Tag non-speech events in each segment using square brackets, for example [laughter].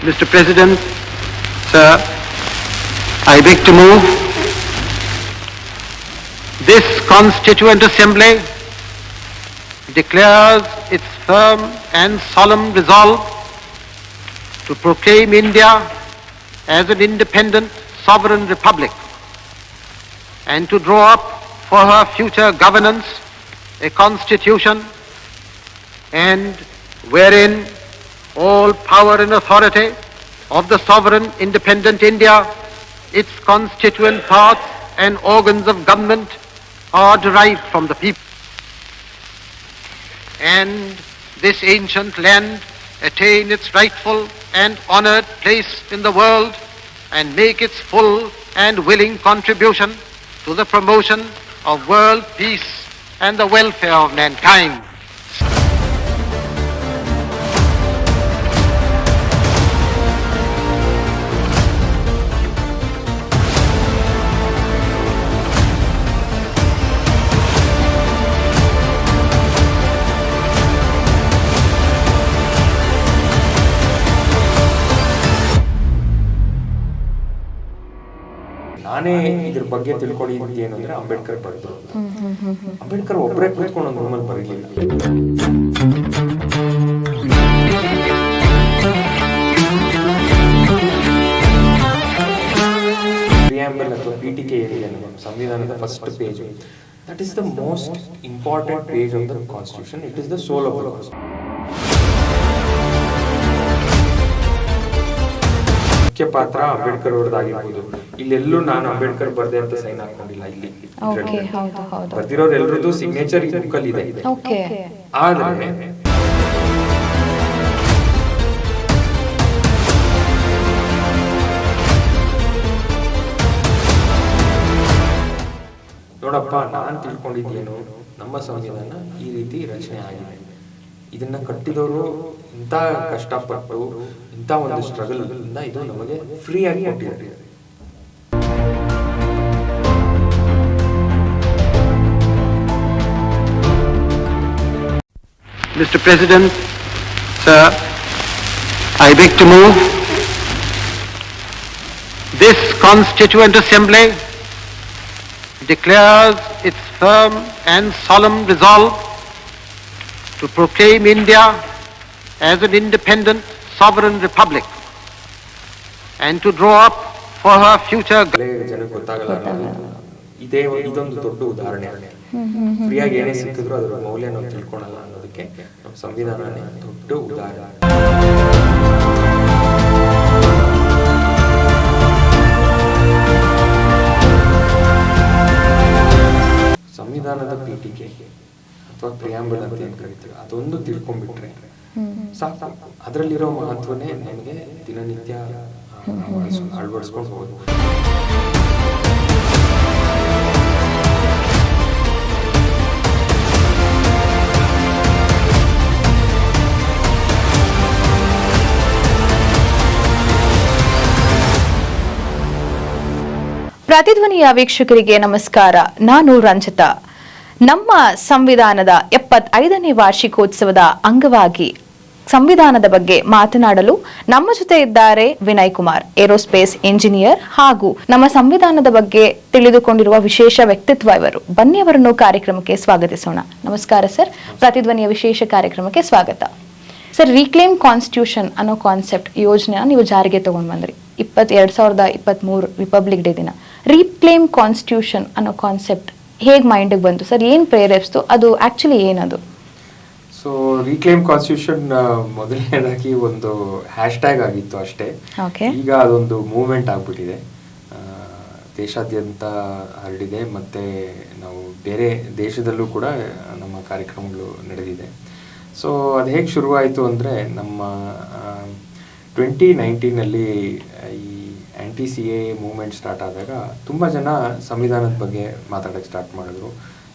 Mr. President, sir, I beg to move this Constituent Assembly declares its firm and solemn resolve to proclaim India as an independent sovereign republic and to draw up for her future governance a constitution and wherein all power and authority of the sovereign independent India, its constituent parts and organs of government are derived from the people. And this ancient land attain its rightful and honored place in the world and make its full and willing contribution to the promotion of world peace and the welfare of mankind. ನಾನೇ ಇದ್ರ ಬಗ್ಗೆ ತಿಳ್ಕೊಳ್ಳಿ ಅಂತ ಅಂದ್ರೆ ಅಂಬೇಡ್ಕರ್ ಬರೆದ್ರು ಅಂಬೇಡ್ಕರ್ ಒಬ್ಬರೇ ಕೂತ್ಕೊಂಡು ಒಂದು ರೂಮಲ್ಲಿ ಬರೀಲಿಲ್ಲ. ಪ್ರಿಯಾಂಬಲ್ ಅಥವಾ ಬಿಟಿಕೆ ಏನಿದೆ ನಮ್ಮ ಸಂವಿಧಾನದ first page that is the most important page of the constitution it is the soul of the ಮುಖ್ಯ ಪಾತ್ರ ಅಂಬೇಡ್ಕರ್ ಅವ್ರದ್ದಾಗಿರ್ಬೋದು. ಇಲ್ಲೆಲ್ಲೂ ನಾನು ಅಂಬೇಡ್ಕರ್ ಬರ್ದೆ ಅಂತ ಸೈನ್ ಹಾಕೊಂಡಿಲ್ಲ ಇಲ್ಲಿ. ಓಕೆ ಹೌದು ಹೌದು. ಬರ್ದಿರೋರು ಎಲ್ರದ್ದು ಸಿಗ್ನೇಚರ್ ಈ ಬುಕ್ಕಲ್ಲಿ ಇದೆ. ಓಕೆ ಆದ್ರೆ ನೋಡಪ್ಪ ನಾನ್ ತಿಳ್ಕೊಂಡಿದ್ದೇನು ನಮ್ಮ ಸಂವಿಧಾನ ಈ ರೀತಿ ರಚನೆ ಆಗಿದೆ. ಇದನ್ನ ಕಟ್ಟಿದವರು ಇಂಥ ಕಷ್ಟಪಟ್ಟು ಇಂಥ ಒಂದು ಸ್ಟ್ರಗಲ್ ಇಂದ ಇದು ನಮಗೆ ಫ್ರೀ ಆಗಿ ಕೊಟ್ಟಿದ್ದಾರೆ Mr. President, sir, I beg to move this Constituent Assembly declares its firm and solemn resolve to proclaim India as an independent sovereign republic and to draw up for her future ಇದೇ ಇದೊಂದು ದೊಡ್ಡ ಉದಾಹರಣೆ. ಫ್ರೀಯಾಗಿ ಏನೇ ಸಿಕ್ಕಿದ್ರು ಅದರ ಮೌಲ್ಯ ನಾವು ತಿಳ್ಕೊಳಲ್ಲ ಅನ್ನೋದಕ್ಕೆ ನಮ್ಮ ಸಂವಿಧಾನನೇ ದೊಡ್ಡ ಉದಾಹರಣೆ. ಸಂವಿಧಾನದ ಪೀಠಿಕೆ ಅಥವಾ ಪ್ರಿಯಾಂಬಲ್ ಅಂತ ಏನು ಕರಿತೀವಿ, ಅದೊಂದು ತಿಳ್ಕೊಂಡ್ಬಿಟ್ರೆ ಸಾಕು ಅದರಲ್ಲಿರೋ ಮಹತ್ವನೇ ನಮಗೆ ದಿನನಿತ್ಯ ಅಳವಡಿಸ್ಕೊಂಡು ಹೋಗೋದು. ಪ್ರತಿಧ್ವನಿಯ ವೀಕ್ಷಕರಿಗೆ ನಮಸ್ಕಾರ. ನಾನು ರಂಜಿತಾ. ನಮ್ಮ ಸಂವಿಧಾನದ ಎಪ್ಪತ್ತೈದನೇ ವಾರ್ಷಿಕೋತ್ಸವದ ಅಂಗವಾಗಿ ಸಂವಿಧಾನದ ಬಗ್ಗೆ ಮಾತನಾಡಲು ನಮ್ಮ ಜೊತೆ ಇದ್ದಾರೆ ವಿನಯ್ ಕುಮಾರ್, ಏರೋಸ್ಪೇಸ್ ಇಂಜಿನಿಯರ್ ಹಾಗೂ ನಮ್ಮ ಸಂವಿಧಾನದ ಬಗ್ಗೆ ತಿಳಿದುಕೊಂಡಿರುವ ವಿಶೇಷ ವ್ಯಕ್ತಿತ್ವ ಇವರು. ಬನ್ನಿ ಅವರನ್ನು ಕಾರ್ಯಕ್ರಮಕ್ಕೆ ಸ್ವಾಗತಿಸೋಣ. ನಮಸ್ಕಾರ ಸರ್. ಪ್ರತಿಧ್ವನಿಯ ವಿಶೇಷ ಕಾರ್ಯಕ್ರಮಕ್ಕೆ ಸ್ವಾಗತ. ಸರ್ ರೀಕ್ಲೇಮ್ ಕಾನ್ಸ್ಟಿಟ್ಯೂಷನ್ ಅನ್ನೋ ಕಾನ್ಸೆಪ್ಟ್ ಯೋಜನೆ ನೀವು ಜಾರಿಗೆ ತಗೊಂಡು ಬಂದ್ರಿ. ಇಪ್ಪತ್ ಎರಡ್ ಸಾವಿರದ ರಿಪಬ್ಲಿಕ್ ಡೇ ದಿನ. ರೀಕ್ಲೇಮ್ ಕಾನ್ಸ್ಟಿಟ್ಯೂಷನ್ ಅನ್ನೋ ಕಾನ್ಸೆಪ್ಟ್ ಹೇಗೆ ಮೈಂಡಿಗೆ ಬಂತು? ಸರ್, ಏನ್ ಪ್ರೇರೇಪಿಸ್ತು? ಅದು ಆಕ್ಚುಲಿ ಏನದು? ಸೊ ರೀಕ್ಲೇಮ್ ಕಾನ್ಸ್ಟಿಟ್ಯೂಷನ್ ಮೊದಲನೇದಾಗಿ ಒಂದು ಹ್ಯಾಶ್ ಟ್ಯಾಗ್ ಆಗಿತ್ತು ಅಷ್ಟೇ. ಈಗ ಅದೊಂದು ಮೂವ್ಮೆಂಟ್ ಆಗ್ಬಿಟ್ಟಿದೆ. ದೇಶಾದ್ಯಂತ ಹರಡಿದೆ ಮತ್ತೆ ನಾವು ಬೇರೆ ದೇಶದಲ್ಲೂ ಕೂಡ ನಮ್ಮ ಕಾರ್ಯಕ್ರಮಗಳು ನಡೆದಿದೆ. ಸೊ ಅದು ಹೇಗೆ ಶುರುವಾಯಿತು ಅಂದರೆ ನಮ್ಮ ಟ್ವೆಂಟಿ ನೈನ್ಟೀನಲ್ಲಿ ಈ anti C A movement start ಆದಾಗ ತುಂಬ ಜನ ಸಂವಿಧಾನದ ಬಗ್ಗೆ ಮಾತಾಡೋಕ್ಕೆ ಸ್ಟಾರ್ಟ್ ಮಾಡಿದ್ರು.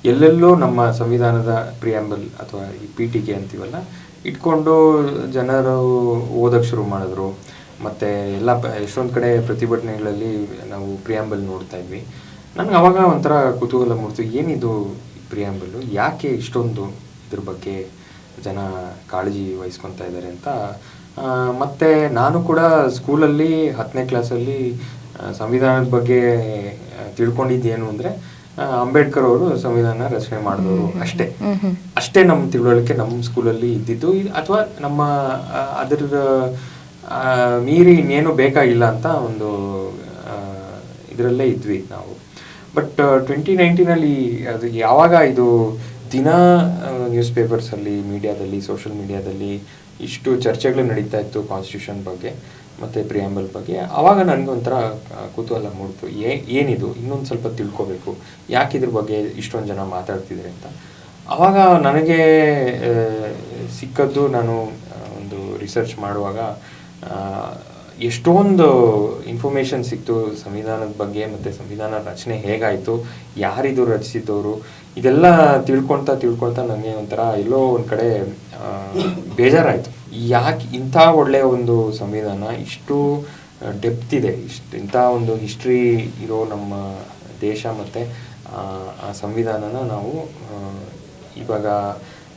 ಎಲ್ಲೆಲ್ಲೋ ನಮ್ಮ ಸಂವಿಧಾನದ ಪ್ರಿಯಾಂಬಲ್ ಅಥವಾ ಈ ಪೀಠಿಕೆ ಅಂತೀವಲ್ಲ, ಇಟ್ಕೊಂಡು ಜನರು ಓದಕ್ಕೆ ಶುರು ಮಾಡಿದ್ರು. ಮತ್ತು ಎಲ್ಲ ಎಷ್ಟೊಂದು ಕಡೆ ಪ್ರತಿಭಟನೆಗಳಲ್ಲಿ ನಾವು ಪ್ರಿಯಾಂಬಲ್ ನೋಡ್ತಾ ಇದ್ವಿ. ನನಗೆ ಅವಾಗ ಒಂಥರ ಕುತೂಹಲ ಮೂಡ್ತು, ಏನಿದು ಪ್ರಿಯಾಂಬಲ್ಲು ಯಾಕೆ ಇಷ್ಟೊಂದು ಇದ್ರ ಬಗ್ಗೆ ಜನ ಕಾಳಜಿ ವಹಿಸ್ಕೊತಾ ಇದ್ದಾರೆ ಅಂತ. ಮತ್ತು ನಾನು ಕೂಡ ಸ್ಕೂಲಲ್ಲಿ ಹತ್ತನೇ ಕ್ಲಾಸಲ್ಲಿ ಸಂವಿಧಾನದ ಬಗ್ಗೆ ತಿಳ್ಕೊಂಡಿದ್ದೇನು ಅಂದರೆ ಅಂಬೇಡ್ಕರ್ ಅವರು ಸಂವಿಧಾನ ರಚನೆ ಮಾಡಿದವರು ಅಷ್ಟೇ. ಅಷ್ಟೇ ನಮ್ಮ ತಿಳುವಳಿಕೆ ನಮ್ಮ ಸ್ಕೂಲಲ್ಲಿ ಇದ್ದಿದ್ದು. ಅಥವಾ ನಮ್ಮ ಅದರ ಮೀರಿ ಇನ್ನೇನು ಬೇಕಾಗಿಲ್ಲ ಅಂತ ಒಂದು ಇದರಲ್ಲೇ ಇದ್ವಿ ನಾವು. ಬಟ್ ಟ್ವೆಂಟಿ ನೈನ್ಟೀನಲ್ಲಿ ಅದು ಯಾವಾಗ ಇದು ದಿನ ನ್ಯೂಸ್ ಪೇಪರ್ಸಲ್ಲಿ ಮೀಡಿಯಾದಲ್ಲಿ ಸೋಷಿಯಲ್ ಮೀಡಿಯಾದಲ್ಲಿ ಇಷ್ಟು ಚರ್ಚೆಗಳು ನಡೀತಾ ಇತ್ತು ಕಾನ್ಸ್ಟಿಟ್ಯೂಷನ್ ಬಗ್ಗೆ. ಮತ್ತು ಪ್ರಿಯಾಂಬಲ್ ಬಗ್ಗೆ. ಆವಾಗ ನನಗೊಂಥರ ಕುತೂಹಲ ಮೂಡ್ತು. ಏ, ಏನಿದು? ಇನ್ನೊಂದು ಸ್ವಲ್ಪ ತಿಳ್ಕೊಬೇಕು. ಯಾಕೆ ಇದ್ರ ಬಗ್ಗೆ ಇಷ್ಟೊಂದು ಜನ ಮಾತಾಡ್ತಿದ್ದಾರೆ ಅಂತ. ಆವಾಗ ನನಗೆ ಸಿಕ್ಕದ್ದು ನಾನು ಒಂದು ರಿಸರ್ಚ್ ಮಾಡುವಾಗ ಎಷ್ಟೊಂದು ಇನ್ಫಾರ್ಮೇಷನ್ ಸಿಕ್ತು. ಸಂವಿಧಾನದ ಬಗ್ಗೆ ಮತ್ತು ಸಂವಿಧಾನ ರಚನೆ ಹೇಗಾಯಿತು? ಯಾರಿದು ರಚಿಸಿದವರು ಇದೆಲ್ಲ ತಿಳ್ಕೊಳ್ತಾ ತಿಳ್ಕೊಳ್ತಾ ನನಗೆ ಒಂಥರ ಎಲ್ಲೋ ಒಂದು ಕಡೆ ಬೇಜಾರಾಯಿತು. ಯಾಕೆ ಇಂಥ ಒಳ್ಳೆಯ ಒಂದು ಸಂವಿಧಾನ ಇಷ್ಟು ಡೆಪ್ತ್ ಇದೆ ಇಷ್ಟು ಇಂಥ ಒಂದು ಹಿಸ್ಟ್ರಿ ಇರೋ ನಮ್ಮ ದೇಶ ಮತ್ತು ಆ ಸಂವಿಧಾನನ ನಾವು ಇವಾಗ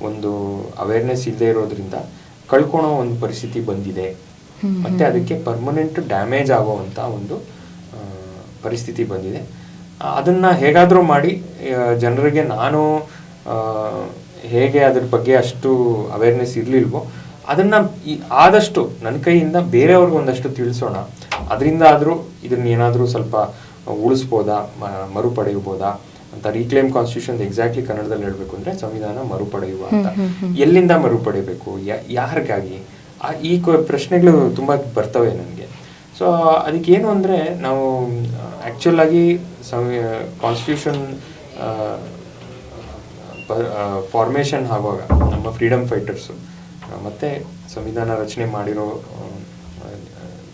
ಒಂದು ಅವೇರ್ನೆಸ್ ಇಲ್ಲದೆ ಇರೋದ್ರಿಂದ ಕಳ್ಕೊಳೋ ಒಂದು ಪರಿಸ್ಥಿತಿ ಬಂದಿದೆ. ಮತ್ತೆ ಅದಕ್ಕೆ ಪರ್ಮನೆಂಟ್ ಡ್ಯಾಮೇಜ್ ಆಗೋವಂಥ ಒಂದು ಪರಿಸ್ಥಿತಿ ಬಂದಿದೆ. ಅದನ್ನ ಹೇಗಾದರೂ ಮಾಡಿ ಜನರಿಗೆ ನಾನು ಹೇಗೆ ಅದ್ರ ಬಗ್ಗೆ ಅಷ್ಟು ಅವೇರ್ನೆಸ್ ಇರಲಿಲ್ವೋ ಅದನ್ನ ಈ- ಆದಷ್ಟು ನನ್ನ ಕೈಯಿಂದ ಬೇರೆಯವ್ರಿಗೆ ಒಂದಷ್ಟು ತಿಳಿಸೋಣ. ಅದರಿಂದ ಆದರೂ ಇದನ್ನ ಏನಾದರೂ ಸ್ವಲ್ಪ ಉಳಿಸ್ಬೋದಾ? ಮರುಪಡೆಯಬೋದಾ? ಅಂತ ರೀಕ್ಲೇಮ್ ಕಾನ್ಸ್ಟಿಟ್ಯೂಷನ್ ಎಕ್ಸಾಕ್ಟ್ಲಿ ಕನ್ನಡದಲ್ಲಿ ಹೇಳಬೇಕು ಅಂದ್ರೆ ಸಂವಿಧಾನ ಮರುಪಡೆಯುವ ಅಂತ. ಎಲ್ಲಿಂದ ಮರುಪಡೆಯಬೇಕು ಪಡೆಯಬೇಕು ಯಾರಿಗಾಗಿ? ಈ ಕ- ಪ್ರಶ್ನೆಗಳು ತುಂಬಾ ಬರ್ತವೆ ನನಗೆ. ಸೊ ಅದಕ್ಕೇನು ಅಂದರೆ ನಾವು ಆ್ಯಕ್ಚುಲ್ ಆಗಿ ಸಂವಿ ಕಾನ್ಸ್ಟಿಟ್ಯೂಷನ್ ಫಾರ್ಮೇಷನ್ ಆಗುವಾಗ ನಮ್ಮ ಫ್ರೀಡಮ್ ಫೈಟರ್ಸು ಮತ್ತು ಸಂವಿಧಾನ ರಚನೆ ಮಾಡಿರೋ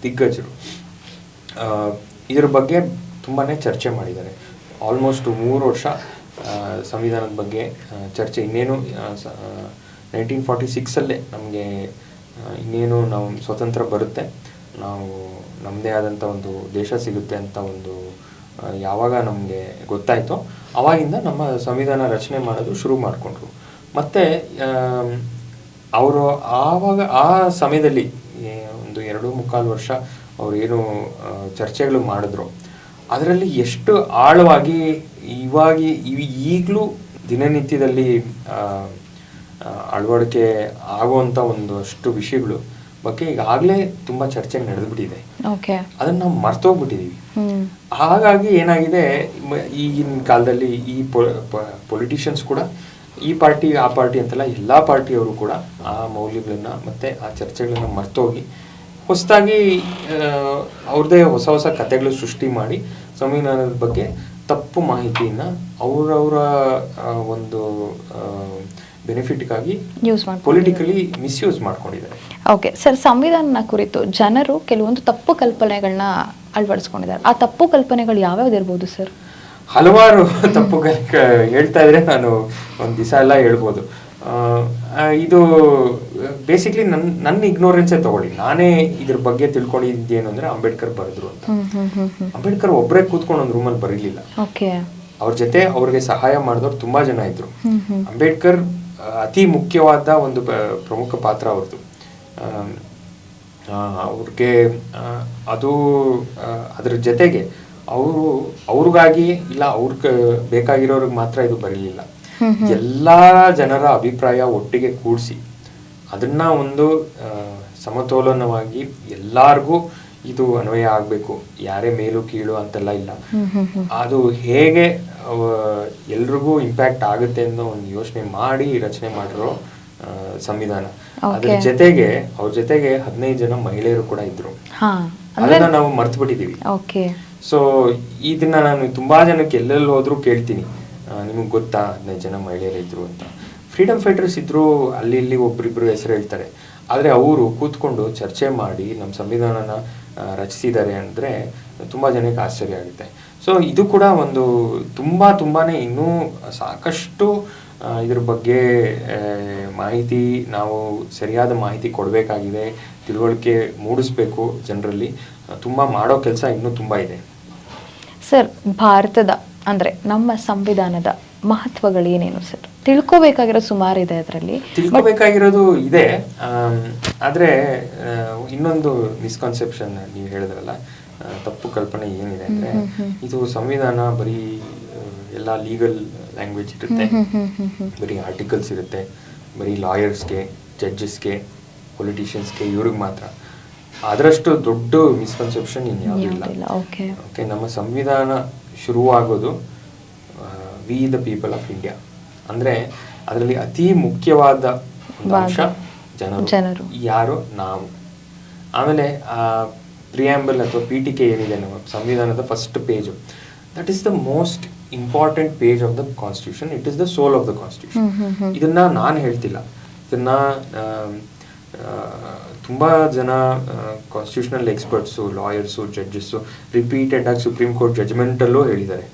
ದಿಗ್ಗಜರು. ಇದರ ಬಗ್ಗೆ ತುಂಬಾ ಚರ್ಚೆ ಮಾಡಿದ್ದಾರೆ. ಆಲ್ಮೋಸ್ಟ್ ಮೂರು ವರ್ಷ ಸಂವಿಧಾನದ ಬಗ್ಗೆ ಚರ್ಚೆ. ಇನ್ನೇನು ನೈನ್ಟೀನ್ ಫಾರ್ಟಿ ಸಿಕ್ಸಲ್ಲೇ ನಮಗೆ ಇನ್ನೇನು ನಾವು ಸ್ವತಂತ್ರ ಬರುತ್ತೆ. ನಾವು ನಮ್ಮದೇ ಆದಂಥ ಒಂದು ದೇಶ ಸಿಗುತ್ತೆ ಅಂತ ಒಂದು ಯಾವಾಗ ನಮಗೆ ಗೊತ್ತಾಯಿತೋ, ಅವಾಗಿಂದ ನಮ್ಮ ಸಂವಿಧಾನ ರಚನೆ ಮಾಡೋದು ಶುರು ಮಾಡಿಕೊಂಡ್ರು. ಮತ್ತು ಅವರು ಆವಾಗ ಆ ಸಮಯದಲ್ಲಿ ಒಂದು ಎರಡು ಮುಕ್ಕಾಲು ವರ್ಷ ಅವ್ರು ಏನು ಚರ್ಚೆಗಳು ಮಾಡಿದ್ರು. ಅದರಲ್ಲಿ ಎಷ್ಟು ಆಳವಾಗಿ ಇವಾಗಿ ಈಗಲೂ ದಿನನಿತ್ಯದಲ್ಲಿ ಅಳವಡಿಕೆ ಆಗುವಂಥ ಒಂದಷ್ಟು ವಿಷಯಗಳು ಬಗ್ಗೆ ಈಗಾಗಲೇ ತುಂಬ ಚರ್ಚೆ ನಡೆದ್ಬಿಟ್ಟಿದೆ. ಅದನ್ನ ನಾವು ಮರ್ತೋಗ್ಬಿಟ್ಟಿದೀವಿ. ಹಾಗಾಗಿ ಏನಾಗಿದೆ ಈಗಿನ ಕಾಲದಲ್ಲಿ ಈ ಪೊಲಿಟಿಷಿಯನ್ಸ್ ಕೂಡ ಈ ಪಾರ್ಟಿ ಆ ಪಾರ್ಟಿ ಅಂತಲ್ಲ ಎಲ್ಲ ಪಾರ್ಟಿಯವರು ಕೂಡ ಆ ಮೌಲ್ಯಗಳನ್ನ ಮತ್ತೆ ಆ ಚರ್ಚೆಗಳನ್ನ ಮರ್ತೋಗಿ ಹೊಸದಾಗಿ ಅವ್ರದ್ದೇ ಹೊಸ ಹೊಸ ಕಥೆಗಳು ಸೃಷ್ಟಿ ಮಾಡಿ ಸಂವಿಧಾನದ ಬಗ್ಗೆ ತಪ್ಪು ಮಾಹಿತಿಯನ್ನ ಅವರವರ ಒಂದು ಬೆನಿಫಿಟ್ಗಾಗಿ ಯೂಸ್ ಮಾಡಿ ಪೊಲಿಟಿಕಲಿ ಮಿಸ್ಯೂಸ್ ಮಾಡ್ಕೊಂಡಿದ್ದಾರೆ. ಓಕೆ ಸರ್ ಸಂವಿಧಾನ ಕುರಿತು ಜನರು ಕೆಲವೊಂದು ತಪ್ಪು ಕಲ್ಪನೆಗಳನ್ನ ಅಳವಡಿಸ್ಕೊಂಡಿದ್ದಾರೆ. ಆ ತಪ್ಪು ಕಲ್ಪನೆಗಳು ಯಾವ್ಯಾವ್ದು ಇರ್ಬೋದು ಸರ್ ಹಲವಾರು [laughs] ತಪ್ಪುಗಳು ಹೇಳ್ತಾ ಇದ್ರೆ ನಾನು ಒಂದ್ ದಿವಸ ಎಲ್ಲ ಹೇಳ್ಬೋದು. ಇದು ಬೇಸಿಕ್ಲಿ ನನ್ನ ನನ್ನ ಇಗ್ನೋರೆನ್ಸೇ ತಗೊಳ್ಳಿ. ನಾನೇ ಇದ್ರ ಬಗ್ಗೆ ತಿಳ್ಕೊಂಡಿದ್ದೇನು ಅಂದ್ರೆ ಅಂಬೇಡ್ಕರ್ ಬರೆದ್ರು ಅಂತ. ಅಂಬೇಡ್ಕರ್ ಒಬ್ಬರೇ ಕೂತ್ಕೊಂಡು ಒಂದು ರೂಮಲ್ಲಿ ಬರೀಲಿಲ್ಲ. ಅವ್ರ ಜೊತೆ ಅವ್ರಿಗೆ ಸಹಾಯ ಮಾಡಿದವ್ರು ತುಂಬಾ ಜನ ಇದ್ರು. ಅಂಬೇಡ್ಕರ್ ಅತಿ ಮುಖ್ಯವಾದ ಒಂದು ಪ್ರಮುಖ ಪಾತ್ರ ಅವ್ರದ್ದು ಆ, ಅವ್ರಿಗೆ ಅದು ಅದ್ರ ಜೊತೆಗೆ ಅವರು ಅವ್ರಿಗಾಗಿ ಇಲ್ಲ ಅವ್ರ ಬೇಕಾಗಿರೋರಿಗೆ ಮಾತ್ರ ಇದು ಬರಲಿಲ್ಲ. ಎಲ್ಲಾ ಜನರ ಅಭಿಪ್ರಾಯ ಒಟ್ಟಿಗೆ ಕೂಡಿಸಿ ಅದನ್ನ ಒಂದು ಸಮತೋಲನವಾಗಿ ಎಲ್ಲಾರ್ಗೂ ಇದು ಅನ್ವಯ ಆಗಬೇಕು. ಯಾರೇ ಮೇಲು ಕೀಳು ಅಂತೆಲ್ಲ ಇಲ್ಲ. ಅದು ಹೇಗೆ ಎಲ್ರಿಗೂ ಇಂಪ್ಯಾಕ್ಟ್ ಆಗುತ್ತೆ ಅನ್ನೋ ಒಂದು ಯೋಚನೆ ಮಾಡಿ ರಚನೆ ಮಾಡಿರೋ ಸಂವಿಧಾನ. ಅದ್ರ ಜೊತೆಗೆ ಅವ್ರ ಜೊತೆಗೆ ಹದಿನೈದು ಜನ ಮಹಿಳೆಯರು ಕೂಡ ಇದ್ರು. ಅದನ್ನ ನಾವು ಮರ್ತು ಬಿಟ್ಟಿದೀವಿ ಸೊ ಇದನ್ನ ನಾನು ತುಂಬಾ ಜನಕ್ಕೆ ಎಲ್ಲೆಲ್ಲಿ ಹೋದರೂ ಕೇಳ್ತೀನಿ. ನಿಮಗೆ ಗೊತ್ತಾ? ಹದಿನೈದು ಜನ ಮಹಿಳೆಯರಿದ್ರು ಅಂತ. ಫ್ರೀಡಮ್ ಫೈಟರ್ಸ್ ಇದ್ರು, ಅಲ್ಲಿ ಇಲ್ಲಿ ಒಬ್ಬರಿಬ್ಬರು ಹೆಸರು ಹೇಳ್ತಾರೆ. ಆದರೆ ಅವರು ಕೂತ್ಕೊಂಡು ಚರ್ಚೆ ಮಾಡಿ ನಮ್ಮ ಸಂವಿಧಾನನ ರಚಿಸಿದ್ದಾರೆ ಅಂದರೆ ತುಂಬ ಜನಕ್ಕೆ ಆಶ್ಚರ್ಯ ಆಗುತ್ತೆ. ಸೊ ಇದು ಕೂಡ ಒಂದು ತುಂಬ ತುಂಬಾ ಇನ್ನೂ ಸಾಕಷ್ಟು ಇದ್ರ ಬಗ್ಗೆ ಮಾಹಿತಿ ನಾವು ಸರಿಯಾದ ಮಾಹಿತಿ ಕೊಡಬೇಕಾಗಿದೆ. ತಿಳುವಳಿಕೆ ಮೂಡಿಸ್ಬೇಕು ಜನರಲ್ಲಿ. ತುಂಬ ಮಾಡೋ ಕೆಲಸ ಇನ್ನೂ ತುಂಬ ಇದೆ. ಸರ್ ಭಾರತದ ಅಂದ್ರೆ ನಮ್ಮ ಸಂವಿಧಾನದ ಮಹತ್ವಗಳೇನೇನು ಸರ್? ತಿಳ್ಕೋಬೇಕಾಗಿರೋ ಸುಮಾರು ಇದೆ ಅದರಲ್ಲಿ ತಿಳ್ಕೋಬೇಕಾಗಿರೋದು ಇದೆ. ಆದ್ರೆ ಇನ್ನೊಂದು ಮಿಸ್ಕನ್ಸೆಪ್ಷನ್ ನೀವು ಹೇಳಿದ್ರಲ್ಲ ತಪ್ಪು ಕಲ್ಪನೆ ಏನಿದೆ ಅಂದ್ರೆ ಇದು ಸಂವಿಧಾನ ಬರೀ ಎಲ್ಲ ಲೀಗಲ್ ಲ್ಯಾಂಗ್ವೇಜ್ ಇರುತ್ತೆ. ಬರೀ ಆರ್ಟಿಕಲ್ಸ್ ಇರುತ್ತೆ. ಬರೀ ಲಾಯರ್ಸ್ಗೆ ಜಡ್ಜಸ್ಗೆ ಪೊಲಿಟಿಷಿಯನ್ಸ್ಗೆ ಇವ್ರಿಗೆ ಮಾತ್ರ. ಅದರಷ್ಟು ದೊಡ್ಡ ಮಿಸ್ಕನ್ಸೆಪ್ಷನ್ ಯಾವುದಿಲ್ಲ ಓಕೆ ಓಕೆ ನಮ್ಮ ಸಂವಿಧಾನ ಶುರುವಾಗೋದು we the people of India ಅಂದ್ರೆ ಅದರಲ್ಲಿ ಅತಿ ಮುಖ್ಯವಾದ ಅಂಶ ಜನರು. ಯಾರು? ನಾವು. ಆಮೇಲೆ ಆ ಪ್ರಿಯಾಂಬಲ್ ಅಥವಾ ಪೀಠಿಕೆ ಏನಿದೆ ನಮ್ಮ ಸಂವಿಧಾನದ first page that is the most important page of the constitution it is the soul of the constitution ಇದನ್ನ ನಾನು ಹೇಳ್ತಿಲ್ಲ. ಇದನ್ನ ತುಂಬಾ ಜನ constitutional experts lawyers judges repeated ಆಗಿ ಸುಪ್ರೀಂ ಕೋರ್ಟ್ ಜಜ್ಮೆಂಟಲ್ಲೂ ಹೇಳಿದ್ದಾರೆ.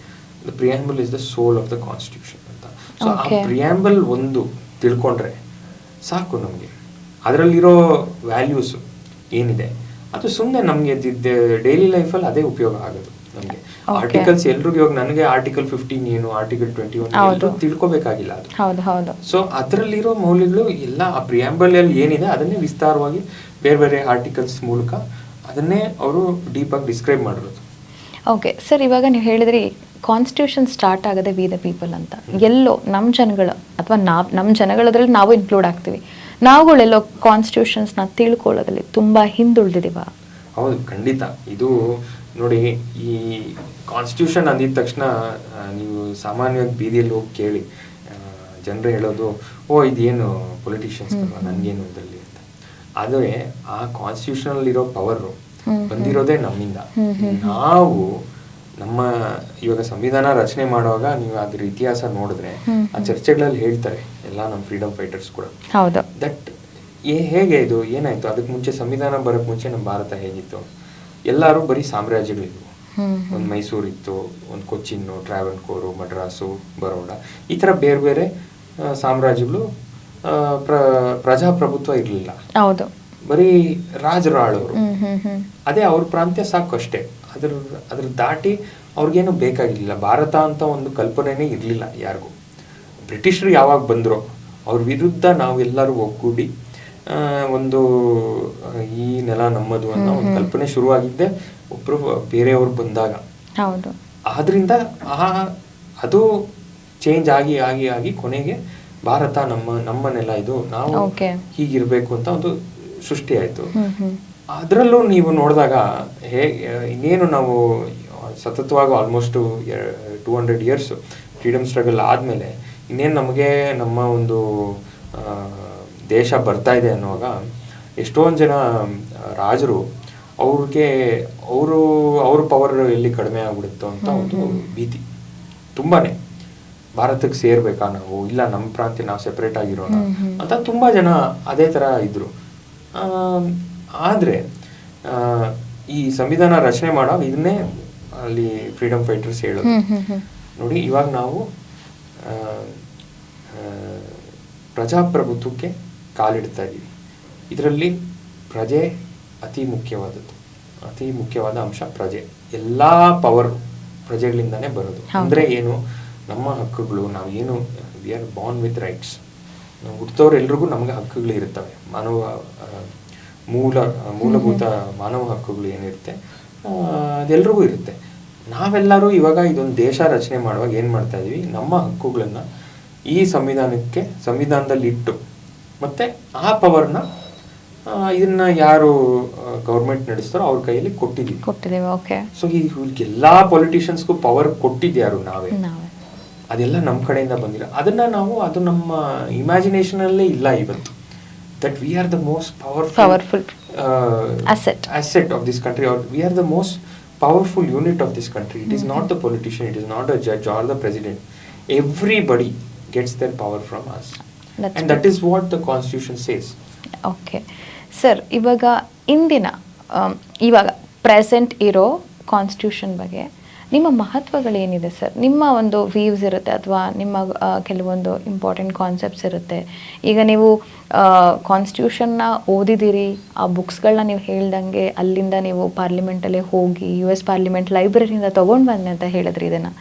The preamble is the soul of the constitution ಅಂತ. ಸೊ ಆ. ಪ್ರಿಯಾಂಬಲ್ ಒಂದು ತಿಳ್ಕೊಂಡ್ರೆ ಸಾಕು ನಮಗೆ. ಅದರಲ್ಲಿರೋ ವ್ಯಾಲ್ಯೂಸ್ ಏನಿದೆ? ಅದು ಸುಮ್ಮನೆ ನಮಗೆ ಡೈಲಿ ಲೈಫಲ್ಲಿ ಅದೇ ಉಪಯೋಗ ಆಗೋದು ನಮಗೆ. ಆರ್ಟಿಕಲ್ಸ್ ಎಲ್ರಿಗೂ ಇವಾಗ ನನಗೆ ಆರ್ಟಿಕಲ್ ಫಿಫ್ಟೀನ್ ಏನು ಆರ್ಟಿಕಲ್ ಟ್ವೆಂಟಿ ಒನ್ ತಿಳ್ಕೋಬೇಕಾಗಿಲ್ಲ ತಿಳ್ಕೊಬೇಕಾಗಿಲ್ಲ ಅದು. ಸೊ ಅದರಲ್ಲಿರೋ ಮೌಲ್ಯಗಳು ಎಲ್ಲ ಆ ಪ್ರಿಯಾಂಬಲ್ ಅಲ್ಲಿ ಏನಿದೆ ಅದನ್ನೇ ವಿಸ್ತಾರವಾಗಿ ಬೇರೆ ಬೇರೆ ಆರ್ಟಿಕಲ್ಸ್ ಮೂಲಕ ಅದನ್ನೇ ಅವರು ಡೀಪ್ ಆಗಿ ಡಿಸ್ಕ್ರೈಬ್ ಮಾಡಿರೋದು. ಓಕೆ ಸರ್ ಇವಾಗ ನೀವು ಹೇಳಿದ್ರಿ ಕಾನ್ಸ್ಟಿಟ್ಯೂಷನ್ ಸ್ಟಾರ್ಟ್ ಆಗದೆ ವಿ ದ ಪೀಪಲ್ ಅಂತ. ಎಲ್ಲೋ ನಮ್ಮ ಜನಗಳು ಅಥವಾ ನಾವ್ ನಮ್ಮ ಜನಗಳದ್ರಲ್ಲಿ ನಾವು ಇನ್ಕ್ಲೂಡ್ ಆಗ್ತೀವಿ. ನಾವುಗಳೆಲ್ಲೋ ಕಾನ್ಸ್ಟಿಟ್ಯೂಷನ್ಸ್ನ ತಿಳ್ಕೊಳ್ಳೋದ್ರಲ್ಲಿ ತುಂಬ ಹಿಂದುಳಿದಿದ್ದೀವ ಹೌದು ಖಂಡಿತ. ಇದು ನೋಡಿ ಈ ಕಾನ್ಸ್ಟಿಟ್ಯೂಷನ್ ಅಂದಿದ ತಕ್ಷಣ ನೀವು ಸಾಮಾನ್ಯವಾಗಿ ಬೀದಿಯಲ್ಲಿ ಹೋಗಿ ಕೇಳಿ ಜನರು ಹೇಳೋದು ಓ ಇದೇನು ಪೊಲಿಟಿಷಿಯನ್ಸ್ ನನಗೇನು ಇದರಲ್ಲಿ ಆದರೆ ಆ ಕಾನ್ಸ್ಟಿಟ್ಯೂಷನ್ ಇರೋ ಪವರು ಬಂದಿರೋದೇ ನಮ್ಮಿಂದ. ನಾವು ನಮ್ಮ ಇವಾಗ ಸಂವಿಧಾನ ರಚನೆ ಮಾಡುವಾಗ ನೀವು ಅದ್ರ ಇತಿಹಾಸ ನೋಡಿದ್ರೆ ಆ ಚರ್ಚೆಗಳಲ್ಲಿ ಹೇಳ್ತಾರೆ ಎಲ್ಲ ನಮ್ಮ ಫ್ರೀಡಮ್ ಫೈಟರ್ಸ್ ಕೂಡ. ದಟ್ ಏ ಹೇಗೆ ಇದು? ಏನಾಯ್ತು? ಅದಕ್ಕೆ ಮುಂಚೆ ಸಂವಿಧಾನ ಬರೋಕ್ಕೆ ಮುಂಚೆ ನಮ್ಮ ಭಾರತ ಹೇಗಿತ್ತು? ಎಲ್ಲರೂ ಬರೀ ಸಾಮ್ರಾಜ್ಯಗಳಿದ್ವು. ಒಂದು ಮೈಸೂರು ಇತ್ತು ಒಂದು ಕೊಚ್ಚಿನ್ನು ಟ್ರಾವೆನ್ಕೋರು ಮಡ್ರಾಸು ಬರೋಡ. ಈ ಥರ ಬೇರೆ ಬೇರೆ ಸಾಮ್ರಾಜ್ಯಗಳು ಪ್ರಜಾಪ್ರಭುತ್ವ ಇರಲಿಲ್ಲ. ಹೌದು. ಬರೀ ರಾಜರು ಅದೇ ಅವ್ರ ಪ್ರಾಂತ್ಯ ಸಾಕು ಅಷ್ಟೇ. ಅದ್ರ ಅದ್ರ ದಾಟಿ ಅವ್ರಿಗೇನು ಬೇಕಾಗಿರ್ಲಿಲ್ಲ. ಭಾರತ ಅಂತ ಒಂದು ಕಲ್ಪನೆನೇ ಇರಲಿಲ್ಲ ಯಾರಿಗೂ. ಬ್ರಿಟಿಷರು ಯಾವಾಗ ಬಂದರೋ ಅವ್ರ ವಿರುದ್ಧ ನಾವೆಲ್ಲರೂ ಒಗ್ಗೂಡಿ ಒಂದು ಈ ನೆಲ ನಮ್ಮದು ಅನ್ನೋ ಒಂದು ಕಲ್ಪನೆ ಶುರುವಾಗಿದ್ದೆ ಒಬ್ರು ಬೇರೆಯವ್ರು ಬಂದಾಗ. ಹೌದು. ಆದ್ರಿಂದ ಆ ಅದು ಚೇಂಜ್ ಆಗಿ ಆಗಿ ಆಗಿ ಕೊನೆಗೆ ಭಾರತ ನಮ್ಮ ನಮ್ಮ ನೆಲ ಇದು. ನಾವು. ಹೀಗಿರ್ಬೇಕು ಅಂತ ಒಂದು ಸೃಷ್ಟಿ ಆಯ್ತು. ಅದರಲ್ಲೂ ನೀವು ನೋಡಿದಾಗ ಹೇಗೆ ಇನ್ನೇನು ನಾವು ಸತತವಾಗಿ almost two hundred years freedom struggle ಆದಮೇಲೆ ಇನ್ನೇನು ನಮಗೆ ನಮ್ಮ ಒಂದು ದೇಶ ಬರ್ತಾ ಇದೆ ಅನ್ನುವಾಗ ಎಷ್ಟೊಂದು ಜನ ರಾಜರು ಅವ್ರಿಗೆ ಅವರು ಅವ್ರ ಪವರ್ ಎಲ್ಲಿ ಕಡಿಮೆ ಆಗ್ಬಿಡುತ್ತೋ ಅಂತ ಒಂದು ಭೀತಿ. ತುಂಬಾ ಭಾರತಕ್ಕೆ ಸೇರ್ಬೇಕಾ ನಾವು? ಇಲ್ಲ ನಮ್ಮ ಪ್ರಾಂತ್ಯ ನಾವು ಸೆಪರೇಟ್ ಆಗಿರೋಣ ಅಂತ ತುಂಬಾ ಜನ ಅದೇ ತರ ಇದ್ರು. ಆದ್ರೆ ಈ ಸಂವಿಧಾನ ರಚನೆ ಮಾಡೋ ಇದನ್ನೇ ಅಲ್ಲಿ ಫ್ರೀಡಮ್ ಫೈಟರ್ಸ್ ಹೇಳೋದು. ನೋಡಿ ಇವಾಗ ನಾವು ಪ್ರಜಾಪ್ರಭುತ್ವಕ್ಕೆ ಕಾಲಿಡ್ತಾ ಇದ್ದೀವಿ. ಇದರಲ್ಲಿ ಪ್ರಜೆ ಅತಿ ಮುಖ್ಯವಾದದ್ದು. ಅತಿ ಮುಖ್ಯವಾದ ಅಂಶ ಪ್ರಜೆ. ಎಲ್ಲ ಪವರ್ ಪ್ರಜೆಗಳಿಂದಾನೇ ಬರೋದು. ಅಂದರೆ ಅಂದ್ರೆ ಏನು? ನಮ್ಮ ಹಕ್ಕುಗಳು ನಾವು ಏನು we are born with rights ಹುಟ್ಟದವ್ರು ಎಲ್ರಿಗೂ ನಮಗೆ ಹಕ್ಕುಗಳು ಇರ್ತವೆ ಮಾನವ ಮೂಲ ಮೂಲಭೂತ ಮಾನವ ಹಕ್ಕುಗಳು ಏನಿರುತ್ತೆ ಅದೆಲ್ರಿಗೂ ಇರುತ್ತೆ. ನಾವೆಲ್ಲರೂ ಇವಾಗ ಇದೊಂದು ದೇಶ ರಚನೆ ಮಾಡುವಾಗ ಏನು ಮಾಡ್ತಾ ಇದೀವಿ? ನಮ್ಮ ಹಕ್ಕುಗಳನ್ನ ಈ ಸಂವಿಧಾನಕ್ಕೆ ಸಂವಿಧಾನದಲ್ಲಿ ಇಟ್ಟು ಮತ್ತೆ ಆ ಪವರ್ನ ಇದನ್ನ ಯಾರು ಗೌರ್ಮೆಂಟ್ ನಡೆಸ್ತಾರೋ ಅವ್ರ ಕೈಯಲ್ಲಿ ಕೊಟ್ಟಿದ್ದೀವಿ. ಕೊಟ್ಟಿದ್ದೀವಿ ಓಕೆ ಸೊ ಈ ಎಲ್ಲಾ ಪೊಲಿಟಿಷಿಯನ್ಸ್ಗೂ ಪವರ್ ಕೊಟ್ಟಿದ್ಯಾರು ನಾವೇ. ಅದೆಲ್ಲ ನಮ್ಮ ಕಡೆಯಿಂದ ಬಂದಿಲ್ಲ. ಅದನ್ನು ನಾವು ಅದು ನಮ್ಮ ಇಮ್ಯಾಜಿನೇಷನಲ್ಲೇ ಇಲ್ಲ ಇವತ್ತು. That we are the most powerful asset of this country are we are the most powerful unit of this country it is not the politician it is not a judge or the president everybody gets their power from us and that is what the constitution says okay sir ಇವಾಗ ಇಂದಿನ um, ಇವಾಗ present ಇರೋ constitution ಬಗ್ಗೆ ನಿಮ್ಮ ಮಹತ್ವಗಳೇನಿದೆ sir? ನಿಮ್ಮ ಒಂದು views ಇರುತ್ತೆ ಅಥವಾ ನಿಮ್ಮ ಕೆಲವೊಂದು ಇಂಪಾರ್ಟೆಂಟ್ ಕಾನ್ಸೆಪ್ಟ್ಸ್ ಇರುತ್ತೆ. ಈಗ ನೀವು ಕಾನ್ಸ್ಟಿಟ್ಯೂಷನ್ನ ಓದಿದ್ದೀರಿ ಆ ಬುಕ್ಸ್ಗಳನ್ನ ನೀವು ಹೇಳ್ದಂಗೆ ಅಲ್ಲಿಂದ ನೀವು ಪಾರ್ಲಿಮೆಂಟಲ್ಲೇ ಹೋಗಿ ಯು ಎಸ್ ಪಾರ್ಲಿಮೆಂಟ್ ಲೈಬ್ರರಿಯಿಂದ ತೊಗೊಂಡು ಬಂದೆ ಅಂತ ಹೇಳಿದ್ರಿ ಇದನ್ನು.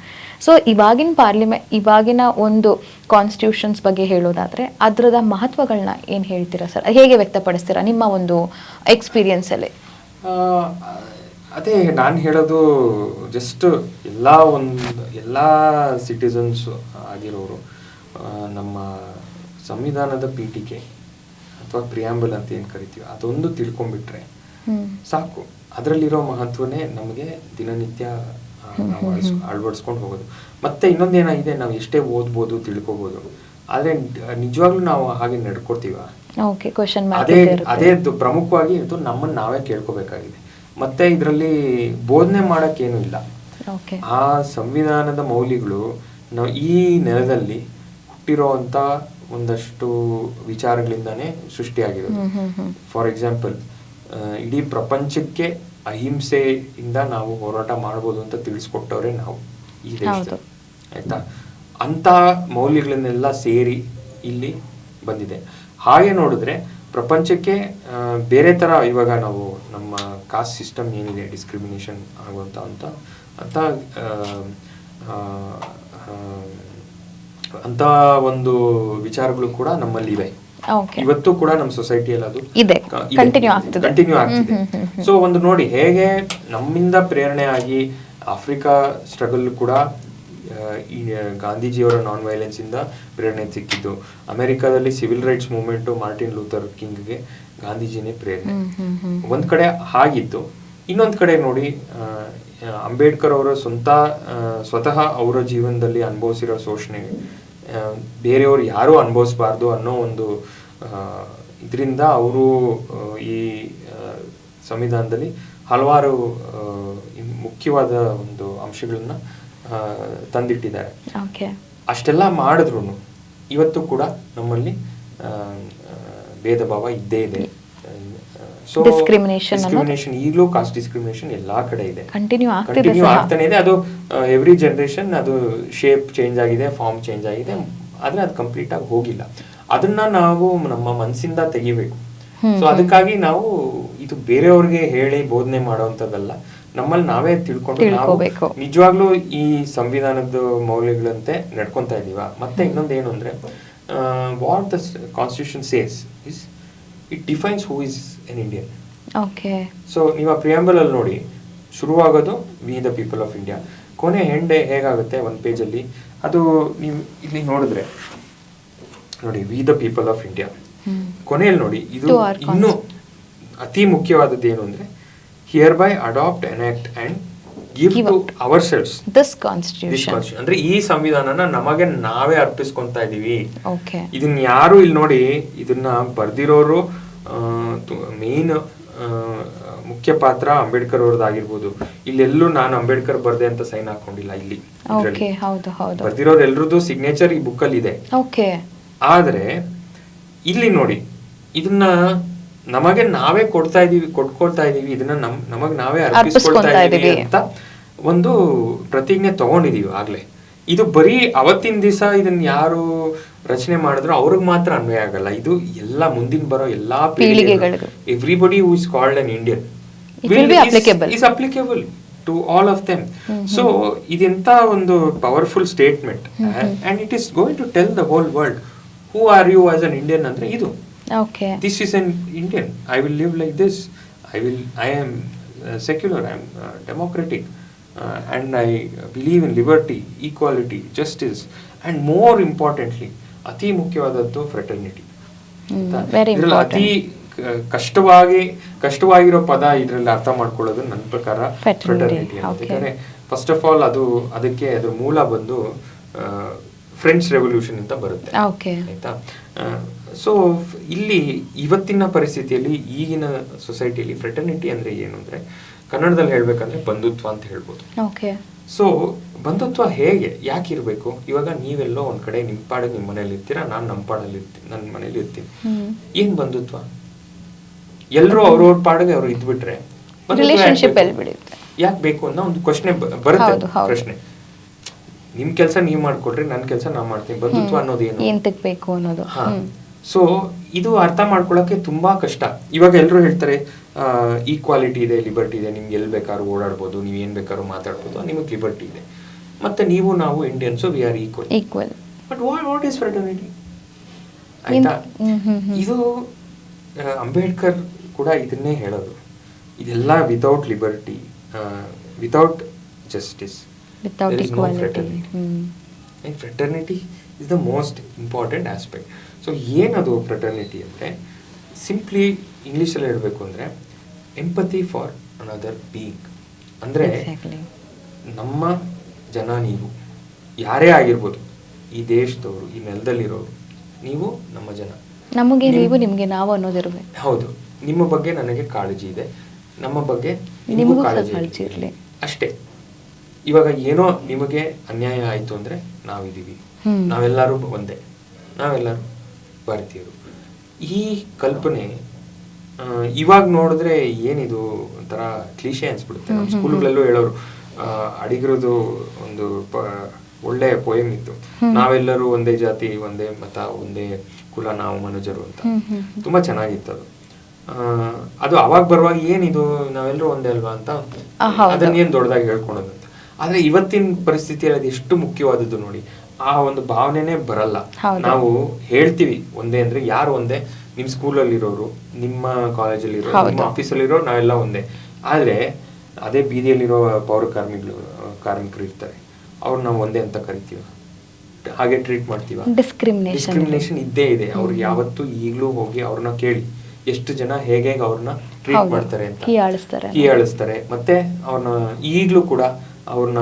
ಸೊ ಇವಾಗಿನ ಪಾರ್ಲಿಮೆ ಇವಾಗಿನ ಒಂದು ಕಾನ್ಸ್ಟಿಟ್ಯೂಷನ್ಸ್ ಬಗ್ಗೆ ಹೇಳೋದಾದರೆ ಅದರದ ಮಹತ್ವಗಳನ್ನ ಏನು ಹೇಳ್ತೀರಾ ಸರ್? ಹೇಗೆ ವ್ಯಕ್ತಪಡಿಸ್ತೀರಾ ನಿಮ್ಮ ಒಂದು ಎಕ್ಸ್ಪೀರಿಯನ್ಸಲ್ಲಿ ಅದೇ ನಾನು ಹೇಳೋದು ಜಸ್ಟ್ ಎಲ್ಲ ಒಂದು ಎಲ್ಲ ಸಿಟಿಸನ್ಸ್ ಆಗಿರೋರು ನಮ್ಮ ಸಂವಿಧಾನದ ಪೀಠಿಕೆ ಅಥವಾ ಪ್ರಿಯಾಂಬಲ್ ಅಂತ ಏನು ಕರಿತೀವಿ ಅದೊಂದು ತಿಳ್ಕೊಂಡ್ಬಿಟ್ರೆ ಸಾಕು. ಅದರಲ್ಲಿರೋ ಮಹತ್ವನೇ ನಮಗೆ ದಿನನಿತ್ಯ ನಾವು ಅಳವಡಿಸ್ಕೊಂಡು ಹೋಗೋದು. ಮತ್ತೆ ಇನ್ನೊಂದೇನಾಗಿದೆ ನಾವು ಎಷ್ಟೇ ಓದ್ಬೋದು ತಿಳ್ಕೊಬೋದು ಆದರೆ ನಿಜವಾಗ್ಲೂ ನಾವು ಹಾಗೆ ನಡ್ಕೊತೀವ ಮಾರ್ಕ್ ಅದೇ ಅದೇ ಪ್ರಮುಖವಾಗಿ ಇದು ನಮ್ಮನ್ನು ನಾವೇ ಕೇಳ್ಕೋಬೇಕಾಗಿದೆ. ಮತ್ತೆ ಇದರಲ್ಲಿ ಬೋಧನೆ ಮಾಡೋಕ್ಕೇನು ಇಲ್ಲ. ಆ ಸಂವಿಧಾನದ ಮೌಲ್ಯಗಳು ನಾವು ಈ ನೆಲದಲ್ಲಿ ಹುಟ್ಟಿರೋಂಥ ಒಂದಷ್ಟು ವಿಚಾರಗಳಿಂದಾನೇ ಸೃಷ್ಟಿಯಾಗಿರೋದು. ಫಾರ್ ಎಕ್ಸಾಂಪಲ್ ಇಡೀ ಪ್ರಪಂಚಕ್ಕೆ ಅಹಿಂಸೆಯಿಂದ ನಾವು ಹೋರಾಟ ಮಾಡ್ಬೋದು ಅಂತ ತಿಳಿಸ್ಕೊಟ್ಟವ್ರೆ ನಾವು ಈ ದೇಶದಲ್ಲಿ. ಆಯ್ತಾ? ಅಂತ ಮೌಲ್ಯಗಳನ್ನೆಲ್ಲ ಸೇರಿ ಇಲ್ಲಿ ಬಂದಿದೆ. ಹಾಗೆ ನೋಡಿದ್ರೆ ಪ್ರಪಂಚಕ್ಕೆ ಬೇರೆ ತರ ಇವಾಗ ನಾವು ನಮ್ಮ ಕಾಸ್ಟ್ ಸಿಸ್ಟಮ್ ಏನಿದೆ ಡಿಸ್ಕ್ರಿಮಿನೇಷನ್ ಆಗುವಂಥ ಅಂತ. ಅಂತ ಅಂತ ಒಂದು ವಿಚಾರಗಳು ಕೂಡ ನಮ್ಮಲ್ಲಿ ಇವೆ. ಇವತ್ತು ಕೂಡ ನಮ್ಮ ಸೊಸೈಟಿಯಲ್ಲಿ ಅದು. ಕಂಟಿನ್ಯೂ ಆಗ್ತಿದೆ. ಸೊ ಒಂದು ನೋಡಿ ಹೇಗೆ ನಮ್ಮಿಂದ ಪ್ರೇರಣೆ ಆಗಿ ಆಫ್ರಿಕಾ ಸ್ಟ್ರಗಲ್ ಕೂಡ ಈ ಗಾಂಧೀಜಿಯವರ ನಾನ್ ವೈಲೆನ್ಸಿಂದ ಪ್ರೇರಣೆ ಸಿಕ್ಕಿದ್ದು. ಅಮೆರಿಕಾದಲ್ಲಿ civil rights movement Martin Luther ಕಿಂಗ್ಗೆ ಗಾಂಧೀಜಿನೇ ಪ್ರೇರಣೆ. ಒಂದು ಕಡೆ ಹಾಗಿತ್ತು ಇನ್ನೊಂದು ಕಡೆ ನೋಡಿ ಅಂಬೇಡ್ಕರ್ ಅವರ ಸ್ವಂತ ಸ್ವತಃ ಅವರ ಜೀವನದಲ್ಲಿ ಅನುಭವಿಸಿರೋ ಶೋಷಣೆ ಬೇರೆಯವರು ಯಾರೂ ಅನುಭವಿಸಬಾರ್ದು ಅನ್ನೋ ಒಂದು ಇದರಿಂದ ಅವರು ಈ ಸಂವಿಧಾನದಲ್ಲಿ ಹಲವಾರು ಮುಖ್ಯವಾದ ಒಂದು ಅಂಶಗಳನ್ನ ತಂದಿಟ್ಟಿದ್ದಾರೆ. ಅಷ್ಟೆಲ್ಲ ಮಾಡಿದ್ರು ಇವತ್ತು ಕೂಡ ನಮ್ಮಲ್ಲಿ ಭೇದ ಭಾವ ಇದ್ದೇ ಇದೆ. ಸೊ ಡಿಸ್ಕ್ರಿಮಿನೇಷನ್ ಈಗಲೂ ಕಾಸ್ಟ್ ಡಿಸ್ಕ್ರಿಮಿನೇಷನ್ ಎಲ್ಲಾ ಕಡೆ ಇದೆ. ಕಂಟಿನ್ಯೂ ಆಗ್ತಿದೆ ಕಂಟಿನ್ಯೂ ಆಗ್ತಾನೆ ಇದೆ. ಅದು ಎವ್ರಿ ಜನರೇಷನ್ ಅದು ಶೇಪ್ ಚೇಂಜ್ ಆಗಿದೆ ಫಾರ್ಮ್ ಚೇಂಜ್ ಆಗಿದೆ. ಆದ್ರೆ ಅದು ಕಂಪ್ಲೀಟ್ ಆಗಿ ಹೋಗಿಲ್ಲ. ಅದನ್ನ ನಾವು ನಮ್ಮ ಮನಸ್ಸಿಂದ ತೆಗಿಬೇಕು. ಸೊ ಅದಕ್ಕಾಗಿ ನಾವು ಇದು ಬೇರೆಯವ್ರಿಗೆ ಹೇಳಿ ಬೋಧನೆ ಮಾಡುವಂತದ್ದಲ್ಲ ನಮ್ಮಲ್ಲಿ ನಾವೇ ತಿಳ್ಕೊಂಡು ನಾವು ನಿಜವಾಗ್ಲೂ ಈ ಸಂವಿಧಾನದ ಮೌಲ್ಯಗಳಂತೆ ನಡ್ಕೊಂತ ಇದೀವ. ಮತ್ತೆ ಇನ್ನೊಂದೇನು ಅಂದ್ರೆ what the constitution says is it defines who is an Indian okay. So ನೀವು ಆ ಪ್ರಿಯಾಂಬಲ್ ಅಲ್ಲಿ ನೋಡಿ ಶುರುವಾಗೋದು we the people of India ಕೊನೆ ಹೆಂಡೆ ಹೇಗಾಗುತ್ತೆ ಒಂದು ಪೇಜಲ್ಲಿ ಅದು ನೀವು ಇಲ್ಲಿ ನೋಡಿದ್ರೆ ನೋಡಿ we the people of India. ಕೊನೆಯಲ್ಲಿ ನೋಡಿ ಇದು ಇನ್ನು ಅತಿ ಮುಖ್ಯವಾದದ್ದು ಏನು ಅಂದ್ರೆ here adopt adopt enact and give Give to. Ourselves this constitution ಅಂದ್ರೆ ಈ ಸಂವಿಧಾನನ ನಮಗೆ ನಾವೇ ಅರ್ಪಿಸ್ಕೊಂತ ಇದೀವಿ. ಓಕೆ ಇದನ್ನ ಯಾರು ಇಲ್ಲಿ ನೋಡಿ ಇದನ್ನ ಬರ್ದಿರೋರು ಮೇನ್ ಮುಖ್ಯ ಪಾತ್ರ ಅಂಬೇಡ್ಕರ್ ಅವ್ರದ್ದಾಗಿರ್ಬೋದು. ಇಲ್ಲೆಲ್ಲೂ ನಾನು ಅಂಬೇಡ್ಕರ್ ಬರ್ದೆ ಅಂತ ಸೈನ್ ಹಾಕೊಂಡಿಲ್ಲ ಇಲ್ಲಿ ಬರ್ದಿರೋರ್ ಎಲ್ರದ್ದು ಸಿಗ್ನೇಚರ್ ಈ ಬುಕ್ ಅಲ್ಲಿ ಇದೆ. ಓಕೆ ಆದ್ರೆ ಇಲ್ಲಿ ನೋಡಿ ಇದನ್ನ ನಮಗೆ ನಾವೇ ಕೊಡ್ತಾ ಇದೀವಿ ಕೊಟ್ಕೊಳ್ತಾ ಇದೀವಿ ಇದನ್ನ ನಮ್ ನಮಗ್ ನಾವೇ ಅರ್ಪಿಸ್ಕೊಳ್ತಾ ಇದೀವಿ. ಅಂತ ಒಂದು ಪ್ರತಿಜ್ಞೆ ತಗೊಂಡಿದೀವಿ ಆಗ್ಲೇ. ಇದು ಬರೀ ಅವತ್ತಿನ ದಿವಸ ಇದನ್ನ ಯಾರು ರಚನೆ ಮಾಡಿದ್ರು ಅವ್ರಿಗೆ ಮಾತ್ರ ಅನ್ವಯ ಆಗಲ್ಲ. ಇದು ಎಲ್ಲ ಮುಂದಿನ ಬರೋ ಎಲ್ಲಾ ಪೀಳಿಗೆಗಳಿಗೂ. Everybody who is called an Indian. Is applicable to all of them so ಇದೆಂತ ಒಂದು powerful statement and it is going to tell the whole world who are you as an Indian ಅಂದ್ರೆ ಇದು. Okay this is an Indian. I will live like this. I will. I am uh, secular. I am uh, democratic, uh, and I believe in liberty, equality, justice, and more importantly, ಅತಿ ಮುಖ್ಯವಾದದ್ದು fraternity ಇದರಲ್ಲಿ very ಅತಿ ಕಷ್ಟವಾಗಿ ಕಷ್ಟವಾಗಿರೋ ಪದ ಇದರಲ್ಲಿ ಅರ್ಥ ಮಾಡ್ಕೊಳ್ಳೋದು ನನ್ನ ಪ್ರಕಾರ Fraternity, ಫ್ರೆಟರ್ನಿಟಿ okay. ಯಾಕಂದ್ರೆ ಫಸ್ಟ್ ಆಫ್ ಆಲ್ ಅದು ಅದಕ್ಕೆ ಅದ್ರ ಮೂಲ ಬಂದು ಫ್ರೆಂಡ್ಸ್ ರೆವಲ್ಯೂಷನ್ ಅಂತ ಬರುತ್ತೆ ಆಯ್ತಾ ಸೊ ಇಲ್ಲಿ ಇವತ್ತಿನ ಪರಿಸ್ಥಿತಿಯಲ್ಲಿ ಈಗಿನ ಸೊಸೈಟಿಯಲ್ಲಿ ಫ್ರೆಟರ್ನಿಟಿ ಅಂದ್ರೆ ಏನು ಅಂದ್ರೆ ಕನ್ನಡದಲ್ಲಿ ಹೇಳ್ಬೇಕಂದ್ರೆ ಬಂಧುತ್ವ ಅಂತ ಹೇಳ್ಬೋದು. ಸೊ ಬಂಧುತ್ವ ಹೇಗೆ? ಯಾಕೆ ಇರಬೇಕು? ಇವಾಗ ನೀವೆಲ್ಲೋ ಒಂದ್ ಕಡೆ ನಿಮ್ ಪಾಡಿಗೆ ನಿಮ್ಮ ಮನೇಲಿ ಇರ್ತೀರಾ? ನಾನು ನಮ್ಮ ಪಾಡಲ್ಲಿ ಇರ್ತೀನಿ ನನ್ನ ಮನೇಲಿ ಇರ್ತೀನಿ. ಏನ್ ಬಂಧುತ್ವ? ಎಲ್ರು ಅವ್ರವ್ರ ಪಾಡಿಗೆ ಅವ್ರು ಇದ್ಬಿಟ್ರೆ ಯಾಕ್ ಬೇಕು? ಅನ್ನೋ ಒಂದು ಕ್ವಶನೆ ಬರುತ್ತೆ. ಪ್ರಶ್ನೆ. ನಿಮ್ ಕೆಲಸ ನೀವ್ ಮಾಡ್ಕೊಡ್ರಿ ನನ್ನ ಕೆಲಸ ನಾ ಮಾಡ್ತೀನಿ ಬಂಧುತ್ವ ಅನ್ನೋದೇನು? ಏನು ಬೇಕು ಅನ್ನೋದು. ಸೊ ಇದು ಅರ್ಥ ಮಾಡ್ಕೊಳ್ಳೋಕ್ಕೆ ತುಂಬಾ ಕಷ್ಟ. ಇವಾಗ ಎಲ್ಲರೂ ಹೇಳ್ತಾರೆ ಈಕ್ವಾಲಿಟಿ ಇದೆ ಲಿಬರ್ಟಿ ಇದೆ. ನಿಮ್ಗೆ ಎಲ್ಲಿ ಬೇಕಾದ್ರೂ ಓಡಾಡ್ಬೋದು ನೀವು ಏನು ಬೇಕಾದ್ರೂ ಮಾತಾಡ್ಬೋದು ನಿಮಗೆ ಲಿಬರ್ಟಿ ಇದೆ. ಮತ್ತೆ ನೀವು ನಾವು Indians we are equal equal but what what is fraternity ಆಯ್ತಾ. ಇದು ಅಂಬೇಡ್ಕರ್ ಕೂಡ ಇದನ್ನೇ ಹೇಳೋದು. ಇದೆಲ್ಲ without liberty without justice hmm. Fraternity is the most important aspect so ಏನದು ಫ್ರೆಟರ್ನಿಟಿ ಅಂದರೆ ಸಿಂಪ್ಲಿ ಇಂಗ್ಲೀಷಲ್ಲಿ ಹೇಳಬೇಕು ಅಂದರೆ ಎಂಪತಿ ಫಾರ್ ಅನದರ್ ಬೀಯಿಂಗ್ ಅಂದರೆ. ನಮ್ಮ ಜನ ನೀವು ಯಾರೇ ಆಗಿರ್ಬೋದು ಈ ದೇಶದವರು ಈ ನೆಲದಲ್ಲಿರೋರು ನೀವು ನಮ್ಮ ಜನ. ನಮಗೆ ನೀವು ನಿಮಗೆ ನಾವು ಅನ್ನೋದಿರಬೇಕು ಹೌದು. ನಿಮ್ಮ ಬಗ್ಗೆ ನನಗೆ ಕಾಳಜಿ ಇದೆ. ನಮ್ಮ ಬಗ್ಗೆ ನಿಮಗೂ ಕಾಳಜಿ ಇರಲಿ. ಅಷ್ಟೇ. ಇವಾಗ ಏನೋ ನಿಮಗೆ ಅನ್ಯಾಯ ಆಯಿತು ಅಂದ್ರೆ ನಾವಿದೀವಿ ನಾವೆಲ್ಲರೂ ಒಂದೇ. ನಾವೆಲ್ಲರೂ ಭಾರತೀಯರು. ಈ ಕಲ್ಪನೆ ಇವಾಗ ನೋಡಿದ್ರೆ ಏನಿದು ಒಂಥರ ಕ್ಲೀಶೆ ಅನ್ಸ್ಬಿಡುತ್ತೆ. ನಮ್ಮ ಸ್ಕೂಲ್ಗಳಲ್ಲೂ ಹೇಳೋರು ಅಡಿಗರದು ಒಂದು ಒಳ್ಳೆ ಪೋಯಮ್ ಇತ್ತು. ನಾವೆಲ್ಲರೂ ಒಂದೇ ಜಾತಿ ಒಂದೇ ಮತ ಒಂದೇ ಕುಲ ನಾವು ಮನುಜರು ಅಂತ. ತುಂಬಾ ಚೆನ್ನಾಗಿತ್ತು ಅದು. ಆ, ಅದು ಅವಾಗ ಬರುವಾಗ ಏನಿದು ನಾವೆಲ್ಲರೂ ಒಂದೇ ಅಲ್ವಾ ಅಂತ ಅದನ್ನೇನು ಅದನ್ನೇನ್ ದೊಡ್ಡದಾಗಿ ಹೇಳ್ಕೊಳೋದು ಅಂತ. ಆದ್ರೆ ಇವತ್ತಿನ ಪರಿಸ್ಥಿತಿಯಲ್ಲಿ ಅದು ಎಷ್ಟು ಮುಖ್ಯವಾದದ್ದು ನೋಡಿ. ಆ ಒಂದು ಭಾವನೆನೇ ಬರಲ್ಲ. ನಾವು ಹೇಳ್ತೀವಿ ಒಂದೇ ಅಂದ್ರೆ ಯಾರು ಒಂದೇ? ನಿಮ್ ಸ್ಕೂಲಲ್ಲಿ ಇರೋರು ನಿಮ್ಮ ಕಾಲೇಜಲ್ಲಿ ಇರೋರು ಹೌದು. ನಿಮ್ಮ ಆಫೀಸಲ್ಲಿ ಇರೋರು ನಾವೆಲ್ಲ ಒಂದೇ. ಆದ್ರೆ ಅದೇ ಬೀದಿಯಲ್ಲಿರೋ ಪೌರ ಕಾರ್ಮಿಕರು ಕಾರ್ಮಿಕರು ಇರ್ತಾರೆ. ಅವ್ರು ನಾವು ಒಂದೇ ಅಂತ ಕರಿತೀವ? ಹಾಗೆ ಟ್ರೀಟ್ ಮಾಡ್ತೀವ. ಡಿಸ್ಕ್ರಿಮಿನೇಷನ್ ಇದ್ದೇ ಇದೆ. ಅವ್ರಿಗೆ ಯಾವತ್ತು ಈಗಲೂ ಹೋಗಿ ಅವ್ರನ್ನ ಕೇಳಿ. ಎಷ್ಟು ಜನ ಹೇಗೆ ಅವ್ರನ್ನ ಟ್ರೀಟ್ ಮಾಡ್ತಾರೆ ಅಂತ. ಹೀಯಾಳಿಸ್ತಾರೆ. ಮತ್ತೆ ಅವ್ರನ್ನ ಈಗಲೂ ಕೂಡ ಅವ್ರನ್ನ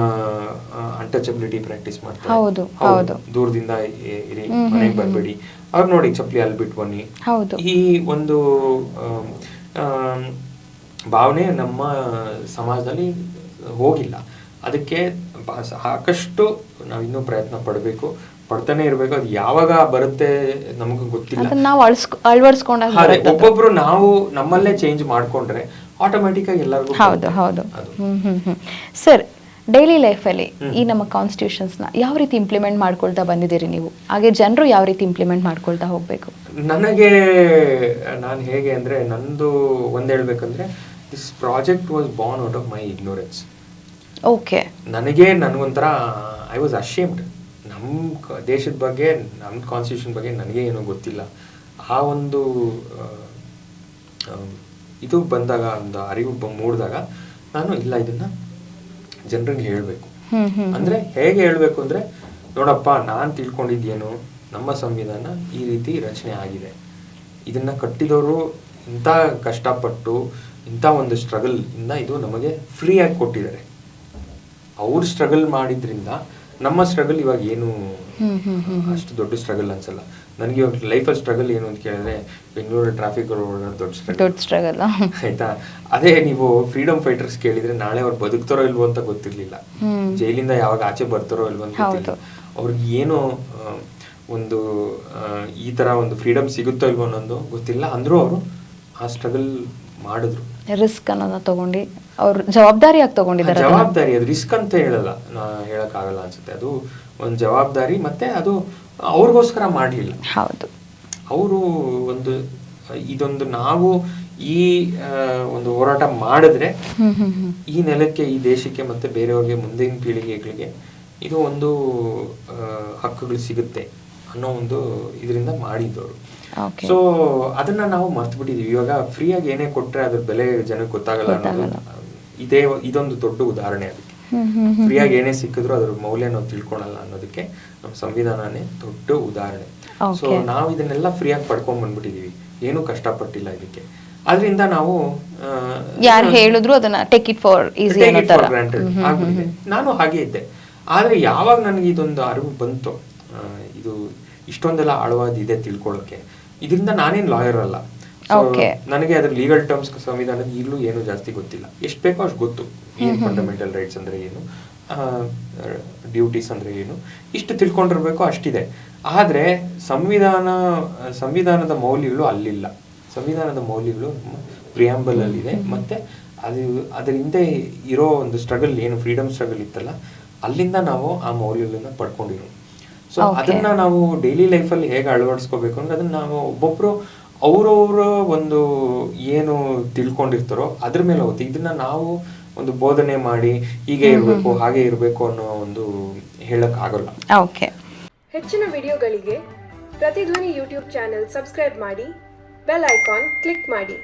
ಅನ್ಟಚಬಿಲಿಟಿ ಪ್ರಾಕ್ಟೀಸ್ ಮಾಡ್ತಾರೆ. ಹೌದು, ಹೌದು. ದೂರದಿಂದ ಇರಿ ಮನೆಗೆ ಬರಬೇಡಿ. ಅವ್ರು ನೋಡಿ ಚಪ್ಪಲಿ ಅಲ್ಲಿ ಬಿಟ್ಟು ಬನ್ನಿ. ಈ ಒಂದು ಭಾವನೆ ನಮ್ಮ ಸಮಾಜದಲ್ಲಿ ಹೋಗಿಲ್ಲ. ಅದಕ್ಕೆ ಸಾಕಷ್ಟು ನಾವು ಇನ್ನೂ ಪ್ರಯತ್ನ ಪಡಬೇಕು. ಪಡ್ತಾನೆ ಇರಬೇಕು. ಅದು ಯಾವಾಗ ಬರುತ್ತೆ ನಮಗೂ ಗೊತ್ತಿಲ್ಲ. ನಾವು ಅಳವಡಿಸ್ಕೊಂಡಾಗ. ಒಬ್ಬೊಬ್ರು ನಾವು ನಮ್ಮಲ್ಲೇ ಚೇಂಜ್ ಮಾಡ್ಕೊಂಡ್ರೆ ಆಟೋಮ್ಯಾಟಿಕ್ ಆಗಿ ಎಲ್ಲರಿಗೂ ಹೌದು ಹೌದು. ಹ್ಮ್ ಹ್ಮ್ ಹ್ಮ್. ಸರ್ ಡೈಲಿ ಲೈಫಲ್ಲಿ. ಈ ನಮ್ಮ ಕಾನ್ಸ್ಟಿಟ್ಯೂಷನ್ಸ್ನ ಯಾವ ರೀತಿ ಇಂಪ್ಲಿಮೆಂಟ್ ಮಾಡ್ಕೊಳ್ತಾ ಬಂದಿದ್ದೀರಿ ನೀವು? ಹಾಗೆ ಜನರು ಯಾವ ರೀತಿ ಇಂಪ್ಲಿಮೆಂಟ್ ಮಾಡ್ಕೊಳ್ತಾ ಹೋಗಬೇಕು? ನನಗೆ ನಾನು ಹೇಗೆ ಅಂದರೆ ನಂದು ಒಂದು ಹೇಳ್ಬೇಕಂದ್ರೆ this project was born out of my ignorance okay ನನಗೆ ನನಗೊಂಥರ ಐ ವಾಸ್ ಅಶೇಮ್ಡ್ ನಮ್ಮ ದೇಶದ ಬಗ್ಗೆ ನಮ್ಮ ಕಾನ್ಸ್ಟಿಟ್ಯೂಷನ್ ಬಗ್ಗೆ ನನಗೆ ಏನೂ ಗೊತ್ತಿಲ್ಲ. ಆ ಒಂದು ಇದು ಬಂದಾಗ ಒಂದು ಅರಿವು ಮೂಡಿದಾಗ ನಾನು ಇಲ್ಲ ಇದನ್ನ ಜನರಿಗೆ ಹೇಳಬೇಕು. ಅಂದ್ರೆ ಹೇಗೆ ಹೇಳ್ಬೇಕು ಅಂದ್ರೆ ನೋಡಪ್ಪ ನಾನ್ ತಿಳ್ಕೊಂಡಿದ್ದೇನು ನಮ್ಮ ಸಂವಿಧಾನ ಈ ರೀತಿ ರಚನೆ ಆಗಿದೆ. ಇದನ್ನ ಕಟ್ಟಿದವರು ಇಂಥ ಕಷ್ಟಪಟ್ಟು ಇಂಥ ಒಂದು ಸ್ಟ್ರಗಲ್ ಇಂದ ಇದು ನಮಗೆ ಫ್ರೀ ಆಗಿ ಕೊಟ್ಟಿದ್ದಾರೆ. ಅವ್ರು ಸ್ಟ್ರಗಲ್ ಮಾಡಿದ್ರಿಂದ ನಮ್ಮ ಸ್ಟ್ರಗಲ್ ಇವಾಗ ಏನು. ಅಷ್ಟು ದೊಡ್ಡ ಸ್ಟ್ರಗಲ್ ಅನ್ಸಲ್ಲ. ನನಗೆ ಇವಾಗ ಲೈಫಲ್ಲಿ ಸ್ಟ್ರಗಲ್ ಏನು ಅಂತ ಕೇಳಿದ್ರೆ ಬೆಂಗಳೂರು ಟ್ರಾಫಿಕ್ ದೊಡ್ಡ ಸ್ಟ್ರಗಲ್ ದೊಡ್ಡ ಸ್ಟ್ರಗಲ್ ಆಯ್ತಾ? ಅದೇ ನೀವು ಫ್ರೀಡಮ್ ಫೈಟರ್ಸ್ ಕೇಳಿದ್ರೆ ನಾಳೆ ಅವ್ರು ಬದುಕ್ತಾರೋ ಇಲ್ವೋ ಅಂತ ಗೊತ್ತಿರ್ಲಿಲ್ಲ. ಜೈಲಿಂದ ಯಾವಾಗ ಆಚೆ ಬರ್ತಾರೋ ಇಲ್ವೋ ಅಂತ ಗೊತ್ತಿಲ್ಲ. ಅವ್ರಿಗೆ ಏನು ಒಂದು ಈ ತರ ಒಂದು ಫ್ರೀಡಮ್ ಸಿಗುತ್ತೋ ಇಲ್ವೋ ಅನ್ನೋದು ಗೊತ್ತಿಲ್ಲ. ಅಂದ್ರೂ ಅವರು ಆ ಸ್ಟ್ರಗಲ್ ಮಾಡಿದ್ರು. ರಿಸ್ಕ್ ಅನ್ನೋದನ್ನ ತಗೊಂಡು ಅವ್ರು ಜವಾಬ್ದಾರಿಯಾಗಿ ತಗೊಂಡಿದ್ದಾರೆ ಜವಾಬ್ದಾರಿ ಅದು ರಿಸ್ಕ್ ಅಂತ ಹೇಳಲ್ಲ. ನಾ ಹೇಳಕ್ ಆಗಲ್ಲ ಅನ್ಸುತ್ತೆ. ಅದು ಒಂದು ಜವಾಬ್ದಾರಿ ಮತ್ತೆ ಅದು ಅವ್ರಿಗೋಸ್ಕರ ಮಾಡಲಿಲ್ಲ. ಹೌದು. ಅವರು ಒಂದು ಇದೊಂದು ನಾವು ಈ ಒಂದು ಹೋರಾಟ ಮಾಡಿದ್ರೆ ಈ ನೆಲಕ್ಕೆ ಈ ದೇಶಕ್ಕೆ ಮತ್ತೆ ಬೇರೆಯವ್ರಿಗೆ ಮುಂದಿನ ಪೀಳಿಗೆಗಳಿಗೆ ಇದು ಒಂದು ಹಕ್ಕುಗಳು ಸಿಗುತ್ತೆ ಅನ್ನೋ ಒಂದು ಇದರಿಂದ ಮಾಡಿದ್ದವರು. ಸೊ ಅದನ್ನ ನಾವು ಮರ್ತು ಬಿಟ್ಟಿದೀವಿ. ಇವಾಗ ಫ್ರೀಯಾಗಿ ಏನೇ ಕೊಟ್ರೆ ಅದ್ರ ಬೆಲೆ ಜನಕ್ಕೆ ಗೊತ್ತಾಗಲ್ಲ ಅನ್ನೋದು. ಇದೇ ಇದೊಂದು ದೊಡ್ಡ ಉದಾಹರಣೆ ಅದಕ್ಕೆ. ಫ್ರೀಯಾಗಿ ಏನೇ ಸಿಕ್ಕಿದ್ರು ಅದ್ರ ಮೌಲ್ಯ ನಾವು ತಿಳ್ಕೊಳಲ್ಲ ಅನ್ನೋದಕ್ಕೆ ನಮ್ಮ ಸಂವಿಧಾನನೇ ದೊಡ್ಡ ಉದಾಹರಣೆ. ಸೊ. ನಾವು ಇದನ್ನೆಲ್ಲ ಫ್ರೀಯಾಗಿ ಪಡ್ಕೊಂಡ್ ಬಂದ್ಬಿಟ್ಟಿದೀವಿ. ಏನು ಕಷ್ಟಪಟ್ಟಿಲ್ಲ ಇದಕ್ಕೆ. ಅದರಿಂದ ನಾವು ಯಾರು ಹೇಳಿದ್ರು ಅದನ್ನ ಟೇಕ್ ಇಟ್ ಫಾರ್ ಈಸಿ ನಾನು ಹಾಗೆ ಇದ್ದೆ. ಆದ್ರೆ ಯಾವಾಗ ನನಗೆ ಇದೊಂದು ಅರಿವು ಬಂತು ಇದು ಇಷ್ಟೊಂದೆಲ್ಲ ಆಳವಾದ ಇದೆ ತಿಳ್ಕೊಳ್ಳೋಕೆ ಇದರಿಂದ ನಾನೇನ್ ಲಾಯರ್ ಅಲ್ಲ. Okay. ನನಗೆ ಅದ್ರ ಲೀಗಲ್ ಟರ್ಮ್ಸ್ ಸಂವಿಧಾನದ ಈಗಲೂ ಏನು ಜಾಸ್ತಿ ಗೊತ್ತಿಲ್ಲ. ಎಷ್ಟು ಬೇಕೋ ಅಷ್ಟು ಗೊತ್ತು. ಏನು ಫಂಡಮೆಂಟಲ್ ರೈಟ್ಸ್ ಅಂದ್ರೆ ಏನು ಡ್ಯೂಟೀಸ್ ಅಂದ್ರೆ ಏನು ಇಷ್ಟು ತಿಳ್ಕೊಂಡಿರ್ಬೇಕು ಅಷ್ಟಿದೆ. ಆದ್ರೆ ಸಂವಿಧಾನ ಸಂವಿಧಾನದ ಮೌಲ್ಯಗಳು ಅಲ್ಲಿಲ್ಲ. ಸಂವಿಧಾನದ ಮೌಲ್ಯಗಳು ಪ್ರಿಯಾಂಬಲ್ ಅಲ್ಲಿದೆ ಮತ್ತೆ ಅದು ಅದ್ರ ಹಿಂದೆ ಇರೋ ಒಂದು ಸ್ಟ್ರಗಲ್ ಏನು ಫ್ರೀಡಮ್ ಸ್ಟ್ರಗಲ್ ಇತ್ತಲ್ಲ ಅಲ್ಲಿಂದ ನಾವು ಆ ಮೌಲ್ಯಗಳನ್ನ ಪಡ್ಕೊಂಡಿರೋ ಸೊ ಅದನ್ನ ನಾವು ಡೈಲಿ ಲೈಫಲ್ಲಿ ಹೇಗೆ ಅಳವಡಿಸ್ಕೋಬೇಕು ಅಂದ್ರೆ ಅದನ್ನ ನಾವು ಒಬ್ಬೊಬ್ರು ಅವ್ರವ್ರ ಒಂದು ಏನು ತಿಳ್ಕೊಂಡಿರ್ತಾರೋ ಅದ್ರ ಮೇಲೆ ಹೋಗುತ್ತೆ. ಇದನ್ನ ನಾವು ಒಂದು ಬೋಧನೆ ಮಾಡಿ ಹೀಗೆ ಇರಬೇಕು ಹಾಗೆ ಇರಬೇಕು ಅನ್ನೋ ಒಂದು ಹೇಳಕ್ ಆಗಲ್ಲ. ಓಕೆ. ಹೆಚ್ಚಿನ ವಿಡಿಯೋಗಳಿಗೆ ಪ್ರತಿಧ್ವನಿ ಯೂಟ್ಯೂಬ್ ಚಾನೆಲ್ ಸಬ್ಸ್ಕ್ರೈಬ್ ಮಾಡಿ ಬೆಲ್ ಐಕಾನ್ ಕ್ಲಿಕ್ ಮಾಡಿ.